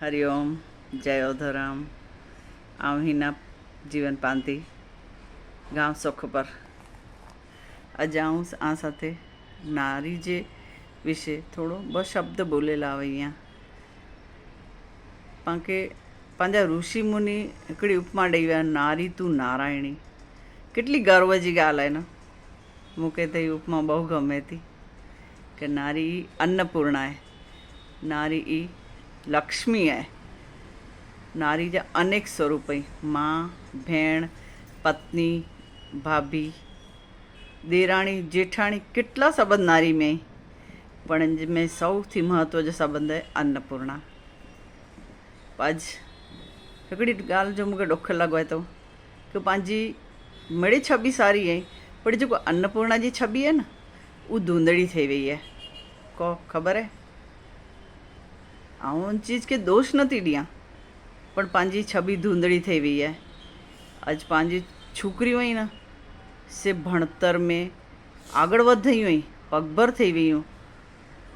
હરિઓમ જય ઓધરામ આમ હિના જીવન પાંતી ગામ સુખ પર આજે હું આ સાથે નારી જે વિશે થોડો બ શબ્દ બોલેલા આવે અહીંયા પણ કે पंहिंजा ऋषि मुनि हिकिड़ी उपमा ॾेई विया आहिनि नारी तूं नारायणी કેટલી ગર્વ जी ॻाल्हि आहे न मूंखे त हीअ उपमा બહુ ગમે थी કે નારી ઈ अन्नपूर्णा आहे નારી ઈ લક્ષ્મી आहे નારી जा અનેક સ્વરૂપ आहिनि માં ભેણ પત્ની ભાભી દેરાણી જેઠાણી કેટલા સંબંધ નારી में પણ इन में સૌથી મહત્વ जो સંબંધ आहे अन्नपूर्णा अॼु हिकिड़ी ॻाल्हि जो मूंखे ॾुखु लॻो आहे थो की पंहिंजी मिड़े छबी सारी आहे पर जेको अन्नपूर्णा जी छबी आहे न उहा धुंधड़ी थी वई आहे को ख़बर आहे आउं उन चीज़ खे दोष नथी ॾियां પણ पंहिंजी छबी धुंधड़ी થઈ વઈ आहे अॼु पंहिंजी छोकिरियूं आहिनि न से ભણતર में આગળ વધી વઈ પગભર થઈ વિયું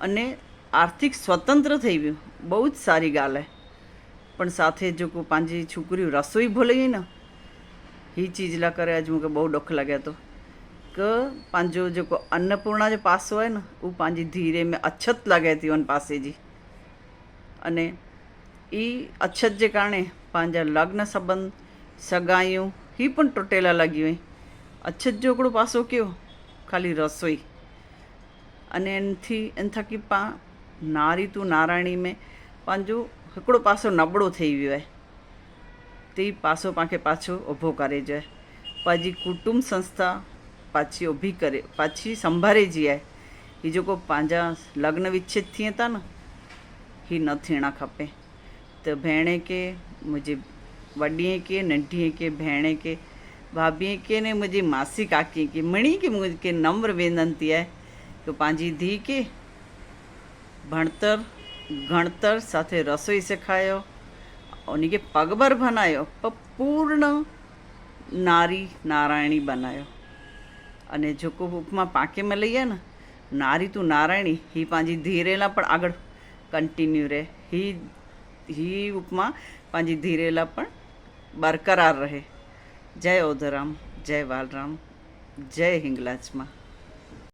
અને આર્થિક સ્વતંત્ર થઈ વિયું બહુ જ સારી ॻाल्हि आहे પણ સાથે जेको पंहिंजी छोकिरियूं रसोई भुली वई न हीअ चीज लाइ करे अॼु मूंखे बहु ॾुखु लॻे थो की पंहिंजो जेको अन्नपूर्णा जो पासो आहे न उहो पंहिंजी धीरे में अछत लॻे थी उन पासे जी અને એ અછત જે કારણે પાંજા લગ્ન સંબંધ, સગાઈઓ એ પણ તૂટેલા લાગી હોય. અછત જોગડો પાસો કયો? ખાલી રસોઈ. અને એનથી, એન થકી પા, નારી તું નારાયણી મેં પાંજો હિકડો પાસો નબળો થઈ ગયો હોય. તે પાસો પાંખે પાછો ઊભો કરે છે. પાછી કુટુંબ સંસ્થા પાછી ઊભી કરે, પાછી સંભાળે જઈએ એ જો કો પાંજા લગ્ન વિચ્છેદ થઈએ હતા ને ही न थियणु खपे। त भेण खे, मुंहिंजे वॾीअ खे, नंढीअ खे, भेण खे, भाभीअ खे ने मुंहिंजी मासी काकी खे, मिणी खे मुंहिंखे नम्र वेनंती आहे की पंहिंजी धीउ खे भणतर ગણતર સાથે રસોઈ શેખાયો ઉनखे પગભર બનાવ્યો પણ પૂર્ણ નારી નારાયણી બનાવ્યો અને જેકો ઉપમા પાકે મળે ને નારી તું નારાયણી એ પાંજી ધીરેલા પણ આગળ કન્ટિન્યુ રહે ही ही ઉપમા पंहिंजी धीरे लाइ पण बरक़रार रहे जय ओधराम जय बालराम जय हिंगलाज मां